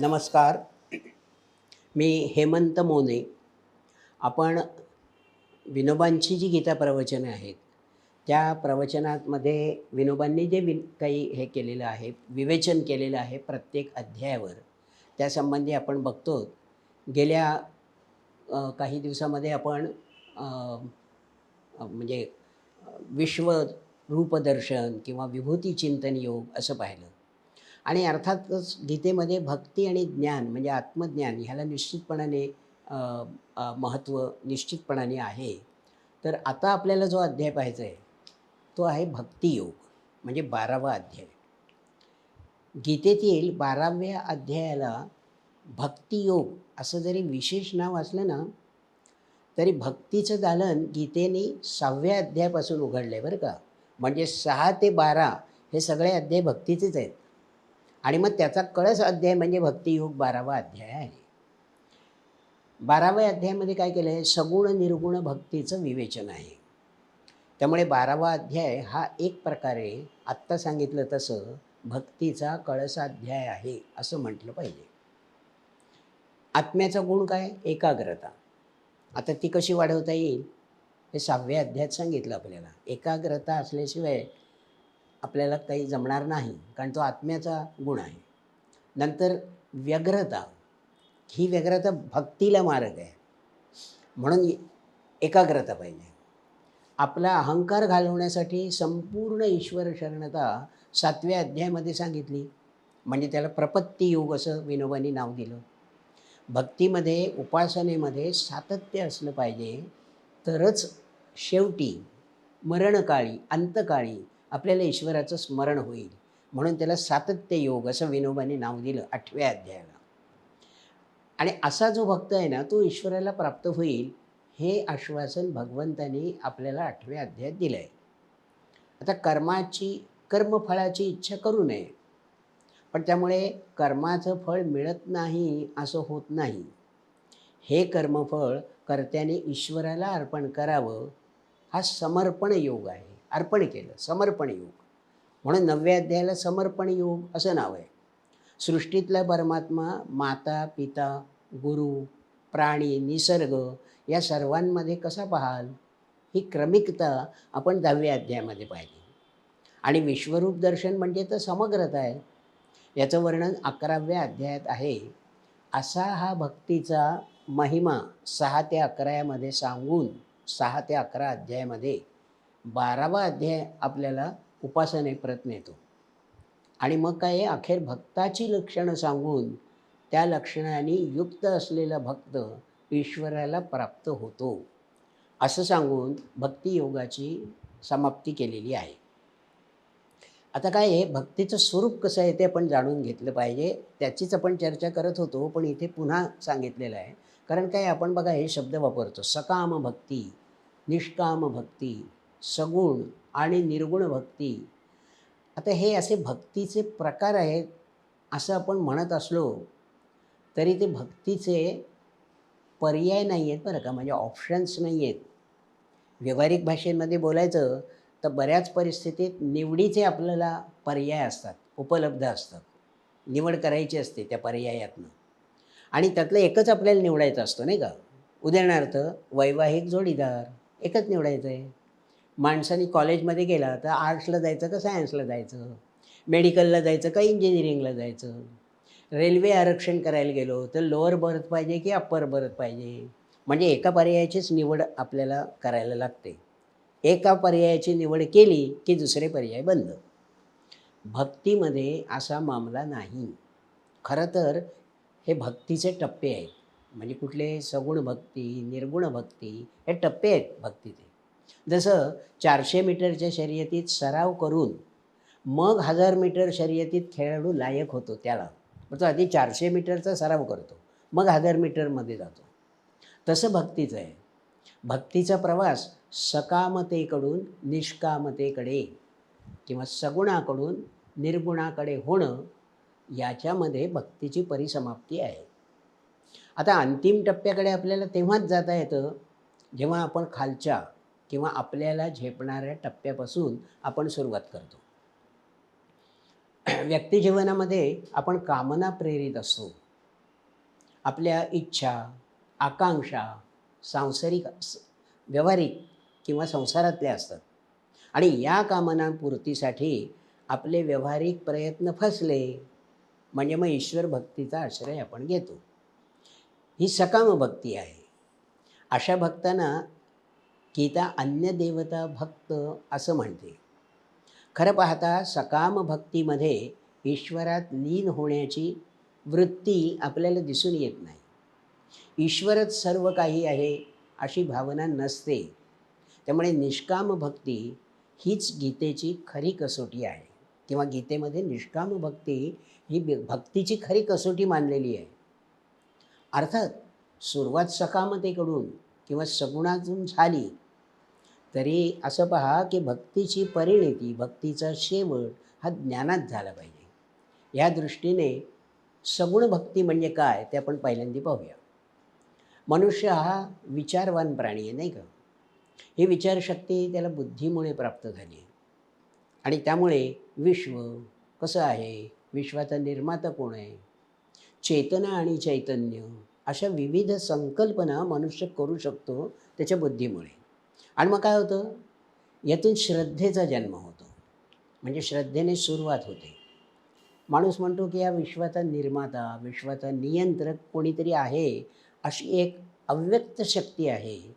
नमस्कार. मी हेमंत मोने. आपण विनोबांची जी गीता प्रवचने आहेत त्या प्रवचनामध्ये विनोबांनी जे वि काही हे केलेलं आहे विवेचन केलेलं आहे प्रत्येक अध्यायावर त्यासंबंधी आपण बघतो. गेल्या काही दिवसामध्ये आपण म्हणजे विश्व रूपदर्शन किंवा विभूती चिंतन योग असं पाहिलं. आणि अर्थातच गीतेमध्ये भक्ती आणि ज्ञान म्हणजे आत्मज्ञान ह्याला निश्चितपणाने महत्त्व निश्चितपणाने आहे. तर आता आपल्याला जो अध्याय पाहायचा आहे तो आहे भक्तियोग म्हणजे बारावा अध्याय. गीतेतील बाराव्या अध्यायाला भक्तियोग असं जरी विशेष नाव असलं ना तरी भक्तीचं दालन गीतेने सहाव्या अध्यायापासून उघडलं आहे बरं का. म्हणजे सहा ते बारा हे सगळे अध्याय भक्तीचेच आहेत. आणि मग त्याचा कळस अध्याय म्हणजे भक्तियोग बारावा अध्याय आहे. बाराव्या अध्यायामध्ये काय केलं आहे सगुण निर्गुण भक्तीचं विवेचन आहे. त्यामुळे बारावा अध्याय हा एक प्रकारे आत्ता सांगितलं तसं भक्तीचा कळसाध्याय आहे असं म्हटलं पाहिजे. आत्म्याचा गुण काय? एकाग्रता. आता ती कशी वाढवता येईल? हे सहाव्या अध्यायात सांगितलं आपल्याला. एकाग्रता असल्याशिवाय आपल्याला काही जमणार नाही कारण तो आत्म्याचा गुण आहे. नंतर व्यग्रता. ही व्यग्रता भक्तीला मार्ग आहे. म्हणून एकाग्रता पाहिजे. आपला अहंकार घालवण्यासाठी संपूर्ण ईश्वर शरणता सातव्या अध्यायामध्ये सांगितली. म्हणजे त्याला प्रपत्ती योग असं विनोबांनी नाव दिलं. भक्तीमध्ये उपासनेमध्ये सातत्य असलं पाहिजे. तरच शेवटी मरणकाळी अंतकाळी आपल्याला ईश्वराचं स्मरण होईल. म्हणून त्याला सातत्य योग असं विनोबाने नाव दिलं आठव्या अध्यायाला. आणि असा जो भक्त आहे ना तो ईश्वराला प्राप्त होईल हे आश्वासन भगवंतानी आपल्याला आठव्या अध्यायात दिलं आहे आता कर्माची कर्मफळाची इच्छा करू नये. पण त्यामुळे कर्माचं फळ मिळत नाही असं होत नाही. हे कर्मफळ कर्त्याने ईश्वराला अर्पण करावं हा समर्पण योग आहे. अर्पण केलं समर्पण योग. म्हणून नवव्या अध्यायाला समर्पण योग असं नाव आहे. सृष्टीतला परमात्मा माता पिता गुरु प्राणी निसर्ग या सर्वांमध्ये कसा पाहाल? ही क्रमिकता आपण दहाव्या अध्यायामध्ये पाहिली. आणि विश्वरूप दर्शन म्हणजे तर समग्रता आहे. याचं वर्णन अकराव्या अध्यायात आहे. असा हा भक्तीचा महिमा सहा ते अकरायामध्ये सांगून सहा ते अकरा अध्यायामध्ये बारावा अध्याय आपल्याला उपासने प्रयत्न येतो. आणि मग काय आहे, अखेर भक्ताची लक्षणं सांगून त्या लक्षणाने युक्त असलेला भक्त ईश्वराला प्राप्त होतो. असं सांगून भक्तियोगाची समाप्ती केलेली आहे. आता काय आहे? भक्तीचं स्वरूप कसं आहे ते आपण जाणून घेतलं पाहिजे. त्याचीच आपण चर्चा करत होतो पण इथे पुन्हा सांगितलेलं आहे. कारण काय? आपण बघा हे शब्द वापरतो. सकाम भक्ती निष्काम भक्ती सगुण आणि निर्गुण भक्ती. आता हे असे भक्तीचे प्रकार आहेत असं आपण म्हणत असलो तरी ते भक्तीचे पर्याय नाही आहेत बरं का. म्हणजे ऑप्शन्स नाही आहेत व्यवहारिक भाषेमध्ये बोलायचं तर बऱ्याच परिस्थितीत निवडीचे आपल्याला पर्याय असतात उपलब्ध असतात. निवड करायची असते त्या पर्यायातनं. आणि त्यातलं एकच आपल्याला निवडायचं असतं नाही का? उदाहरणार्थ वैवाहिक जोडीदार एकच निवडायचं आहे माणसाने कॉलेजमध्ये गेला तर आर्ट्सला जायचं का सायन्सला जायचं? मेडिकलला जायचं का इंजिनिअरिंगला जायचं? रेल्वे आरक्षण करायला गेलो तर लोअर बर्थ पाहिजे की अप्पर बर्थ पाहिजे? म्हणजे एका पर्यायाचीच निवड आपल्याला करायला लागते. एका पर्यायाची निवड केली की दुसरे पर्याय बंद. भक्तीमध्ये असा मामला नाही. खरं तर हे भक्तीचे टप्पे आहेत. म्हणजे कुठले सगुण भक्ती निर्गुण भक्ती हे टप्पे आहेत भक्तीचे. जसं चारशे मीटरच्या शर्यतीत सराव करून मग हजार मीटर शर्यतीत खेळाडू लायक होतो त्याला. मग तो आधी चारशे मीटरचा सराव करतो मग हजार मीटरमध्ये जातो. तसं भक्तीचं आहे. भक्तीचा प्रवास सकामतेकडून निष्कामतेकडे किंवा सगुणाकडून निर्गुणाकडे होणं याच्यामध्ये भक्तीची परिसमाप्ती आहे. आता अंतिम टप्प्याकडे आपल्याला तेव्हाच जाता येतं जेव्हा आपण खालच्या किंवा आपल्याला झेपणाऱ्या टप्प्यापासून आपण सुरुवात करतो. व्यक्तिजीवनामध्ये आपण कामना प्रेरित असतो. आपल्या इच्छा आकांक्षा सांसारिक व्यवहारिक व्यावहारिक किंवा संसारातल्या असतात. आणि या कामनापूर्तीसाठी आपले व्यावहारिक प्रयत्न फसले म्हणजे मग ईश्वर भक्तीचा आश्रय आपण घेतो. ही सकाम भक्ती आहे. अशा भक्तांना गीता अन्य देवता भक्त असं म्हणते. खरं पाहता सकाम भक्तीमध्ये ईश्वरात लीन होण्याची वृत्ती आपल्याला दिसून येत नाही. ईश्वरच सर्व काही आहे अशी भावना नसते. त्यामुळे निष्काम भक्ती हीच गीतेची खरी कसोटी आहे. किंवा गीतेमध्ये निष्काम भक्ती ही भक्तीची खरी कसोटी मानलेली आहे. अर्थात सुरुवात सकामतेकडून किंवा सगुणातून झाली तरी असं पहा की भक्तीची परिणिती भक्तीचा शेवट हा ज्ञानात झाला पाहिजे. ह्या दृष्टीने सगुण भक्ती म्हणजे काय ते आपण पहिल्यांदा पाहूया. मनुष्य हा विचारवान प्राणी आहे नाही का? ही विचारशक्ती त्याला बुद्धीमुळे प्राप्त झाली आहे. आणि त्यामुळे विश्व कसं आहे? विश्वाचा निर्माता कोण आहे? चेतना आणि चैतन्य अशा विविध संकल्पना मनुष्य करू शकतो त्याच्या बुद्धीमुळे. आणि मग काय होतं? यातून श्रद्धेचा जन्म होतो. म्हणजे श्रद्धेने सुरुवात होते. माणूस म्हणतो की या विश्वाचा निर्माता विश्वाचा नियंत्रक कोणीतरी आहे अशी एक अव्यक्त शक्ती आहे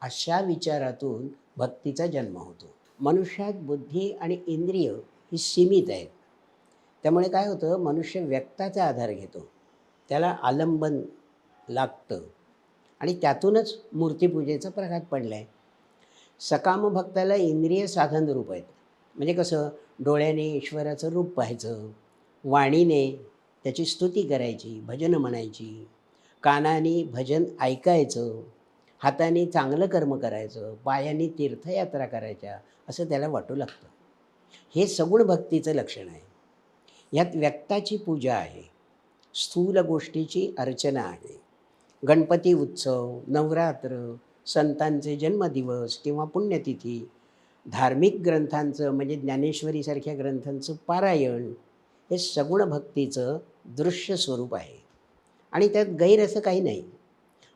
अशा विचारातून भक्तीचा जन्म होतो. मनुष्यात बुद्धी आणि इंद्रिय ही सीमित आहेत. त्यामुळे काय होतं? मनुष्य व्यक्ताचा आधार घेतो. त्याला आलंबन लागतं. आणि त्यातूनच मूर्तीपूजेचा प्रघात पडला आहे सकाम भक्ताला इंद्रिय साधन रूप आहेत. म्हणजे कसं? डोळ्याने ईश्वराचं रूप पाहायचं वाणीने त्याची स्तुती करायची भजन म्हणायची कानाने भजन ऐकायचं हाताने चांगलं कर्म करायचं पायाने तीर्थयात्रा करायच्या असं त्याला वाटू लागतं. हे सगुण भक्तीचं लक्षण आहे. यात व्यक्ताची पूजा आहे. स्थूल गोष्टीची अर्चना आहे. गणपती उत्सव नवरात्र संतांचे जन्मदिवस किंवा पुण्यतिथी धार्मिक ग्रंथांचं म्हणजे ज्ञानेश्वरीसारख्या ग्रंथांचं पारायण हे सगुण भक्तीचं दृश्य स्वरूप आहे. आणि त्यात गैर असं काही नाही.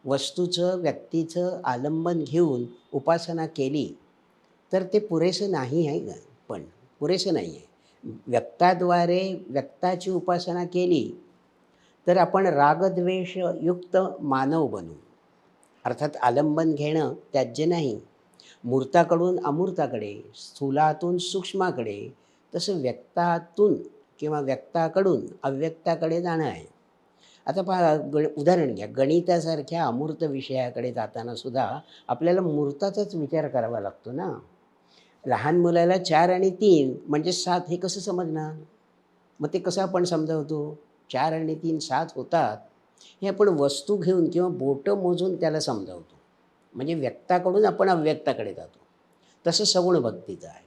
वस्तूचं व्यक्तीचं आलंबन घेऊन उपासना केली तर ते पुरेसं नाही आहे का पण पुरेसं नाही आहे. व्यक्ताद्वारे व्यक्ताची उपासना केली तर आपण रागद्वेषयुक्त मानव बनू. अर्थात आलंबन घेणं त्याज्य नाही. मूर्ताकडून अमूर्ताकडे स्थूलातून सूक्ष्माकडे तसं व्यक्तातून किंवा व्यक्ताकडून अव्यक्ताकडे जाणं आहे. आता पहा गण उदाहरण घ्या. गणितासारख्या अमूर्त विषयाकडे जाताना सुद्धा आपल्याला मूर्ताचाच विचार करावा लागतो ना? लहान मुलाला चार आणि तीन म्हणजे सात हे कसं समजणार? मग ते कसं आपण समजावतो? चार आणि तीन सात होतात. हे आपण वस्तू घेऊन किंवा बोटं मोजून त्याला समजावतो. म्हणजे व्यक्ताकडून आपण अव्यक्ताकडे जातो. तसं सगुण भक्तीचं आहे.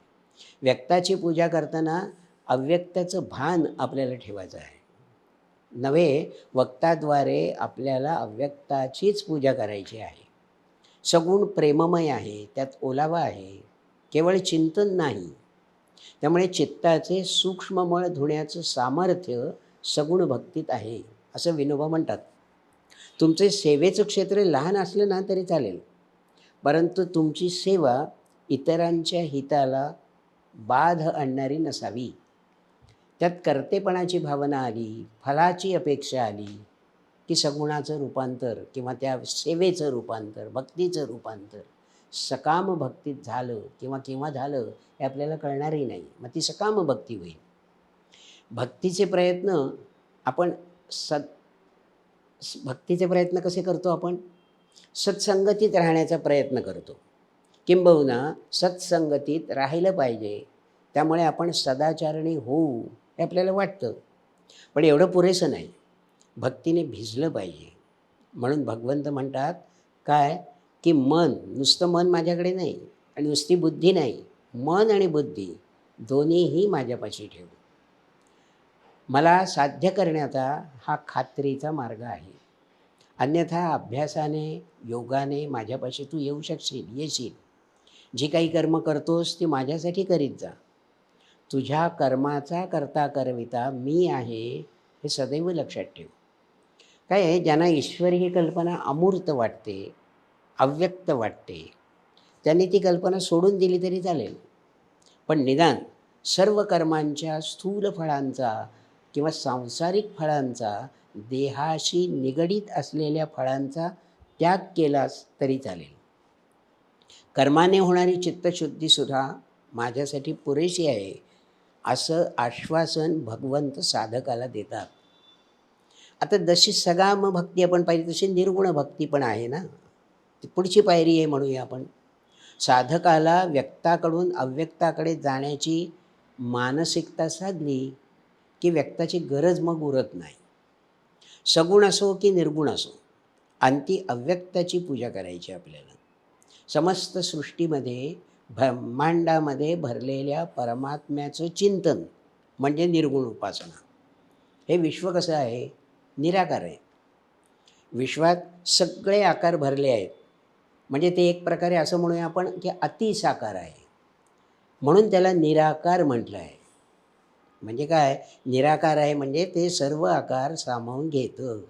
व्यक्ताची पूजा करताना अव्यक्ताचं भान आपल्याला ठेवायचं आहे. नव्हे वक्ताद्वारे आपल्याला अव्यक्ताचीच पूजा करायची आहे. सगुण प्रेममय आहे त्यात ओलावा आहे केवळ चिंतन नाही. त्यामुळे चित्ताचे सूक्ष्ममळ धुण्याचं सामर्थ्य सगुण भक्तीत आहे. असं विनोबा म्हणतात. तुमचे सेवेचं क्षेत्र लहान असलं ना तरी चालेल. परंतु तुमची सेवा इतरांच्या हिताला बाध आणणारी नसावी. त्यात कर्तेपणाची भावना आली फलाची अपेक्षा आली की सगुणाचं रूपांतर किंवा त्या सेवेचं रूपांतर भक्तीचं रूपांतर सकाम भक्तीत झालं किंवा केव्हा झालं हे आपल्याला कळणारही नाही. मग ती सकाम भक्ती होईल. भक्तीचे प्रयत्न आपण सत स- भक्तीचे प्रयत्न कसे करतो आपण? सत्संगतीत राहण्याचा प्रयत्न करतो. किंबहुना सत्संगतीत राहिलं पाहिजे. त्यामुळे आपण सदाचारणी होऊ हे आपल्याला वाटतं. पण एवढं पुरेसं नाही. भक्तीने भिजलं पाहिजे. म्हणून भगवंत म्हणतात काय? की मन नुसतं मन माझ्याकडे नाही आणि नुसती बुद्धी नाही. मन आणि बुद्धी दोन्हीही माझ्यापाशी ठेव. मला साध्य करण्याचा हा खात्रीचा मार्ग आहे. अन्यथा अभ्यासाने योगाने माझ्यापाशी तू येऊ शकशील येशील. जी काही कर्म करतोस ती माझ्यासाठी करीत जा. तुझ्या कर्माचा करता करविता मी आहे हे सदैव लक्षात ठेव. काय आहे? ज्यांना ईश्वर ही कल्पना अमूर्त वाटते अव्यक्त वाटते त्यांनी ती कल्पना सोडून दिली तरी चालेल. पण निदान सर्व कर्मांच्या स्थूल फळांचा किंवा सांसारिक फळांचा देहाशी निगडीत असलेल्या फळांचा त्याग केलास तरी चालेल. कर्माने होणारी चित्तशुद्धीसुद्धा माझ्यासाठी पुरेशी आहे असं आश्वासन भगवंत साधकाला देतात. आता जशी सगाम भक्ती आपण पाहिली तशी निर्गुण भक्ती पण आहे ना? ती पुढची पायरी आहे म्हणूया आपण. साधकाला व्यक्ताकडून अव्यक्ताकडे जाण्याची मानसिकता साधली की व्यक्ताची गरज मग उरत नाही. सगुण असो की निर्गुण असो अंती अव्यक्ताची पूजा करायची आपल्याला. समस्त सृष्टीमध्ये ब्रह्मांडामध्ये भरलेल्या परमात्म्याचं चिंतन म्हणजे निर्गुण उपासना. हे विश्व कसं आहे? निराकार आहे. विश्वात सगळे आकार भरले आहेत. म्हणजे ते एक प्रकारे असं म्हणूया आपण की अतिसाकार आहे. म्हणून त्याला निराकार म्हटलं आहे म्हणजे काय? निराकार आहे म्हणजे ते सर्व आकार सामावून घेतं.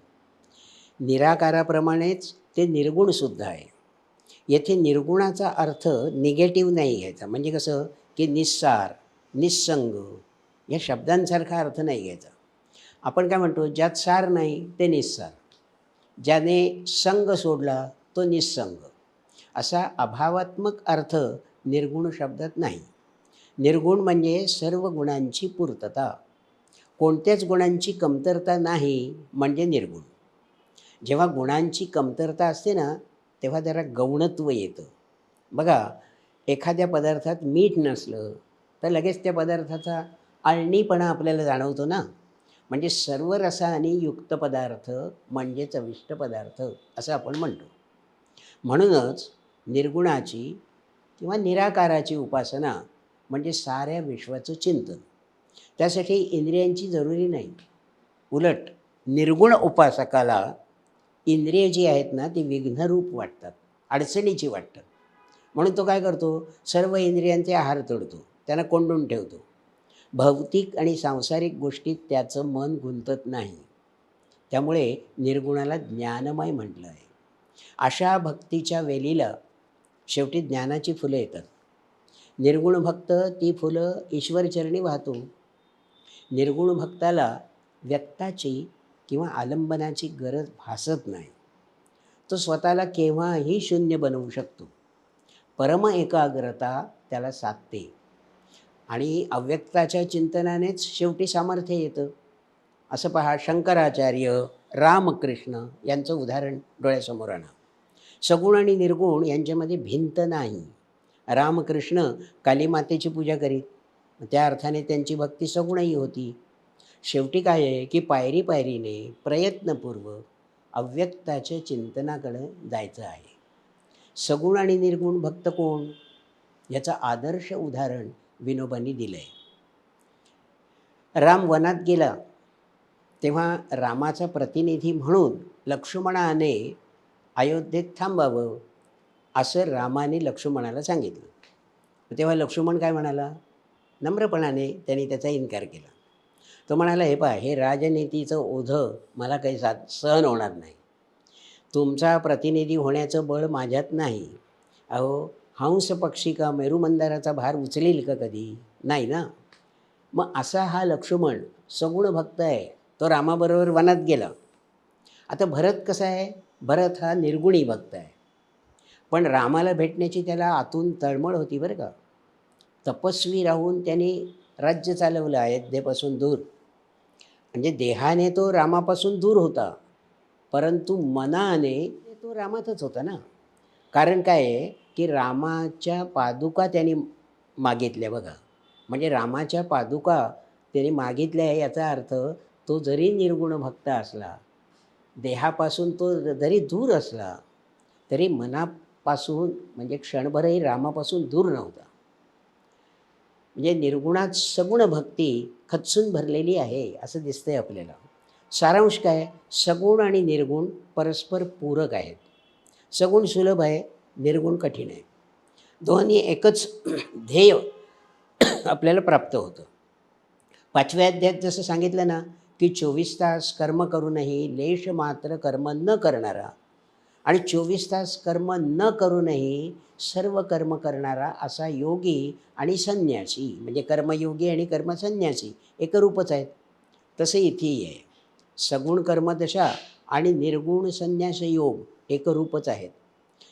निराकाराप्रमाणेच ते निर्गुणसुद्धा आहे. येथे निर्गुणाचा अर्थ निगेटिव्ह नाही घ्यायचा. म्हणजे कसं? की निस्सार निस्संग या शब्दांसारखा अर्थ नाही घ्यायचा. आपण काय म्हणतो? ज्यात सार नाही ते निस्सार. ज्याने संग सोडला तो निस्संग. असा अभावात्मक अर्थ निर्गुण शब्दात नाही. निर्गुण म्हणजे सर्व गुणांची पूर्तता. कोणत्याच गुणांची कमतरता नाही म्हणजे निर्गुण. जेव्हा गुणांची कमतरता असते ना तेव्हा जरा गौणत्व येतं. बघा एखाद्या पदार्थात मीठ नसलं तर लगेच त्या पदार्थाचा आळणीपणा आपल्याला जाणवतो ना. म्हणजे सर्व रसाने युक्त पदार्थ म्हणजे चविष्ट पदार्थ असं आपण म्हणतो. म्हणूनच निर्गुणाची किंवा निराकाराची उपासना म्हणजे साऱ्या विश्वाचं चिंतन. त्यासाठी इंद्रियांची जरुरी नाही. उलट निर्गुण उपासकाला इंद्रिय जी आहेत ना ती विघ्नरूप वाटतात अडचणीची वाटतात. म्हणून तो काय करतो? सर्व इंद्रियांचे आहार तोडतो त्यांना कोंडून ठेवतो. भौतिक आणि सांसारिक गोष्टीत त्याचं मन गुंतत नाही. त्यामुळे निर्गुणाला ज्ञानमय म्हटलं आहे अशा भक्तीच्या वेलीला शेवटी ज्ञानाची फुलं येतात. निर्गुण भक्त ती फुलं ईश्वरचरणी वाहतो. निर्गुण भक्ताला व्यक्ताची किंवा आलंबनाची गरज भासत नाही. तो स्वतःला केव्हाही शून्य बनवू शकतो. परम एकाग्रता त्याला साधते आणि अव्यक्ताच्या चिंतनानेच शेवटी सामर्थ्य येतं. असं पहा शंकराचार्य रामकृष्ण यांचं उदाहरण डोळ्यासमोर आणा. सगुण आणि निर्गुण यांच्यामध्ये भिंत नाही. रामकृष्ण कालीमातेची पूजा करीत. त्या अर्थाने त्यांची भक्ती सगुणही होती. शेवटी काय आहे की पायरी पायरीने प्रयत्नपूर्वक अव्यक्ताच्या चिंतनाकडं जायचं आहे. सगुण आणि निर्गुण भक्त कोण? याचं आदर्श उदाहरण विनोबांनी दिलं आहे राम वनात गेला. तेव्हा रामाचा प्रतिनिधी म्हणून लक्ष्मणाने अयोध्येत थांबावं. असं रामाने लक्ष्मणाला सांगितलं. तेव्हा लक्ष्मण काय म्हणाला? नम्रपणाने त्यांनी त्याचा इन्कार केला. तो म्हणाला हे पहा हे राजनीतीचं ओझं मला काही सा सहन होणार नाही. तुमचा प्रतिनिधी होण्याचं बळ माझ्यात नाही. अहो हंस पक्षी का मेरुमंदाराचा भार उचलेल का कधी? नाही ना? मग असा हा लक्ष्मण सगुण भक्त आहे. तो रामाबरोबर वनात गेला. आता भरत कसा आहे? भरत हा निर्गुणी भक्त आहे. पण रामाला भेटण्याची त्याला आतून तळमळ होती बरं का. तपस्वी राहून त्याने राज्य चालवलं अयोध्येपासून दूर. म्हणजे देहाने तो रामापासून दूर होता. परंतु मनाने तो रामातच होता ना. कारण काय आहे की रामाच्या पादुका त्यांनी मागितल्या बघा. म्हणजे रामाच्या पादुका त्याने मागितल्या आहे याचा अर्थ तो जरी निर्गुण भक्त असला देहापासून तो जरी दूर असला तरी पासून म्हणजे क्षणभरही रामापासून दूर नव्हता. म्हणजे निर्गुणात सगुण भक्ती खचून भरलेली आहे असं दिसतंय आपल्याला. सारांश काय? सगुण आणि निर्गुण परस्पर पूरक आहेत. सगुण सुलभ आहे निर्गुण कठीण आहे. दोन्ही एकच ध्येय आपल्याला प्राप्त होतं. पाचव्या अध्यायात जसं सांगितलं ना की चोवीस तास कर्म करूनही लेश मात्र कर्म न करणारा आणि चोवीस तास कर्म न करूनही सर्व कर्म करणारा असा योगी आणि संन्यासी म्हणजे कर्मयोगी आणि कर्मसन्यासी एकरूपच आहेत. तसे इथेही आहे सगुण कर्मदशा आणि निर्गुण संन्यास योग एकरूपच आहेत.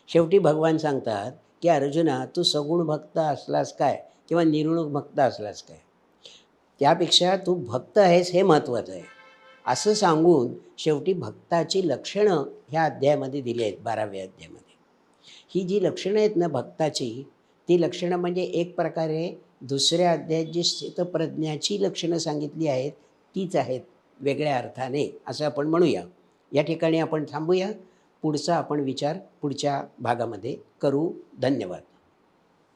शेवटी भगवान सांगतात की अर्जुना तू सगुण भक्त असलास काय किंवा निर्गुण भक्त असलास काय? त्यापेक्षा तू भक्त आहेस हे महत्त्वाचं आहे. असं सांगून शेवटी भक्ताची लक्षणं ह्या अध्यायामध्ये दिली आहेत बाराव्या अध्यायामध्ये. ही जी लक्षणं आहेत ना भक्ताची ती लक्षणं म्हणजे एक प्रकारे दुसऱ्या अध्यायात जी स्थितप्रज्ञाची लक्षणं सांगितली आहेत तीच आहेत वेगळ्या अर्थाने असं आपण म्हणूया. या ठिकाणी आपण थांबूया. पुढचा आपण विचार पुढच्या भागामध्ये करू. धन्यवाद.